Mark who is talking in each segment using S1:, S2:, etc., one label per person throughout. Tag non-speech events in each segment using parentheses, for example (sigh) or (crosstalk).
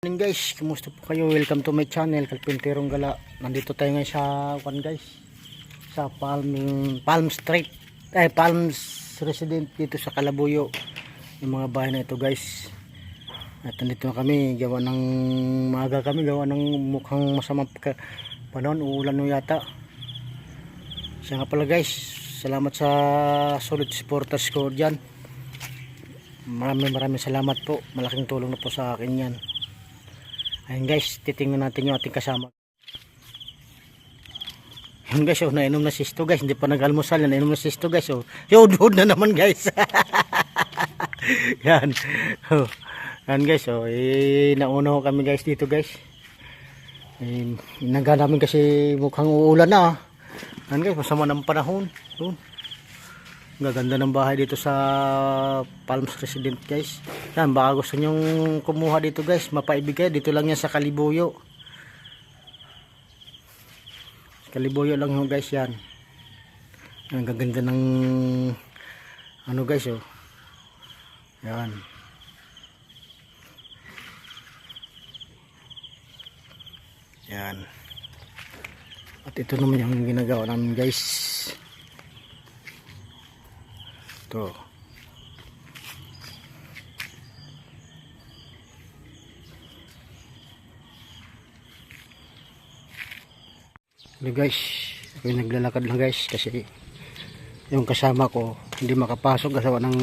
S1: guys, kumusta po kayo? Welcome to my channel, Kalpinterong Gala. Nandito tayo ngayon sa one guys, sa Palm Palm Street, eh Palms Resident dito sa Calabuyo. Yung mga bahay na ito guys. At nandito na kami, gawa ng maaga kami, gawa ng mukhang masamang panahon, uulan no yata. Siya nga pala guys, salamat sa solid supporters ko dyan. Maraming maraming salamat po. Malaking tulong na po sa akin yan. Ayun guys, titingnan natin yung ating kasama. Yun guys, oh, nainom na sisto guys. Hindi pa nag-almusal, nainom na sisto guys. Oh. (laughs) Yod-hod na naman guys. (laughs) yan. Oh. Yan guys, oh. Eh, nauna kami guys dito guys. Eh, inaga namin kasi mukhang uulan na. ah. Yan guys, masama ng panahon. Oh. Gaganda ng bahay dito sa Palms Resident guys. Yan, baka gusto nyong kumuha dito guys, mapaibigay. Dito lang yan sa Kalibuyo. Kalibuyo lang yung guys yan. Yan, gaganda ng ano guys oh. Yan. Yan. At ito naman yung ginagawa namin guys. Ito. Hello guys, ako naglalakad lang guys kasi yung kasama ko hindi makapasok kasi ng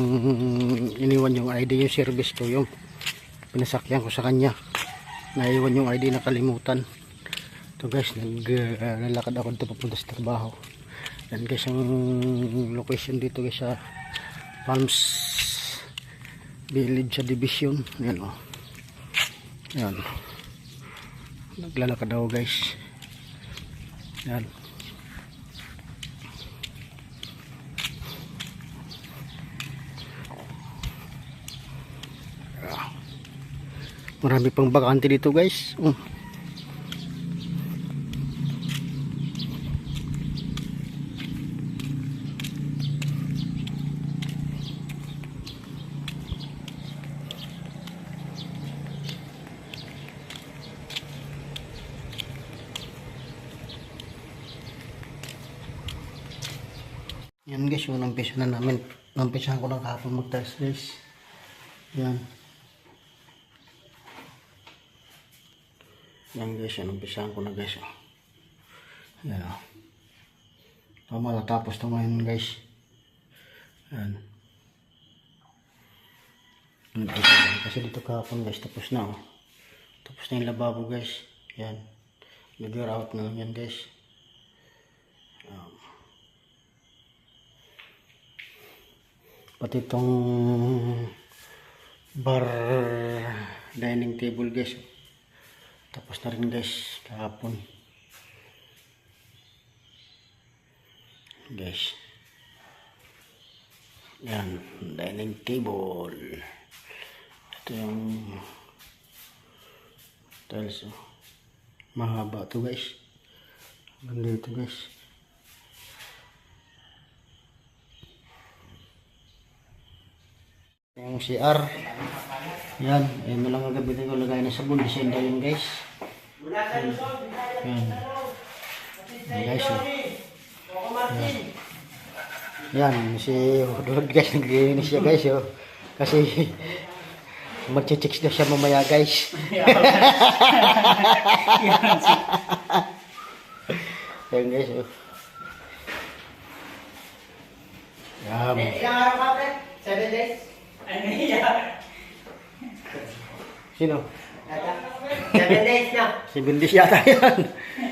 S1: iniwan yung ID yung service ko yung pinasakyan ko sa kanya. Naiwan yung ID nakalimutan. Ito guys naglalakad ako dito papunta sa trabaho yan guys ang location dito guys sa Palms Village sa Division. Yan o yan. Naglalakad ako guys. Yan. Ah. marami pang bakante dito guys. Oh. Yan guys, yung umpisa na namin. Umpisahan ko ng kahapon mag-test guys. Yan. Yan guys, yan umpisahan ko na guys. Oh. Yan o. Oh. Ito matatapos to ngayon guys. Yan. Kasi dito kahapon guys, tapos na oh. Tapos na yung lababo guys. Yan. Nag-gear out na lang yan guys. Pati itong bar dining table guys. Tapos na rin guys kahapon. Guys. Yan dining table. Ito yung tiles oh. mahaba to guys. Ganda ito guys Yung CR. Yan. Yan na lang ang gamitin ko. Lagay na sabon. Descender yun guys. Yan. Yan guys. Oh. Yan. Yan. Si Lord guys. Naglinis siya guys. Oh. Kasi (laughs) magchichicks na siya mamaya guys. (laughs) Yan guys. Oh. Yan.
S2: Ilang araw ka, Fred? Seven days? Ay, nahiya.
S1: Sino?
S2: Seven days na.
S1: Si Bindis yata yan. (laughs)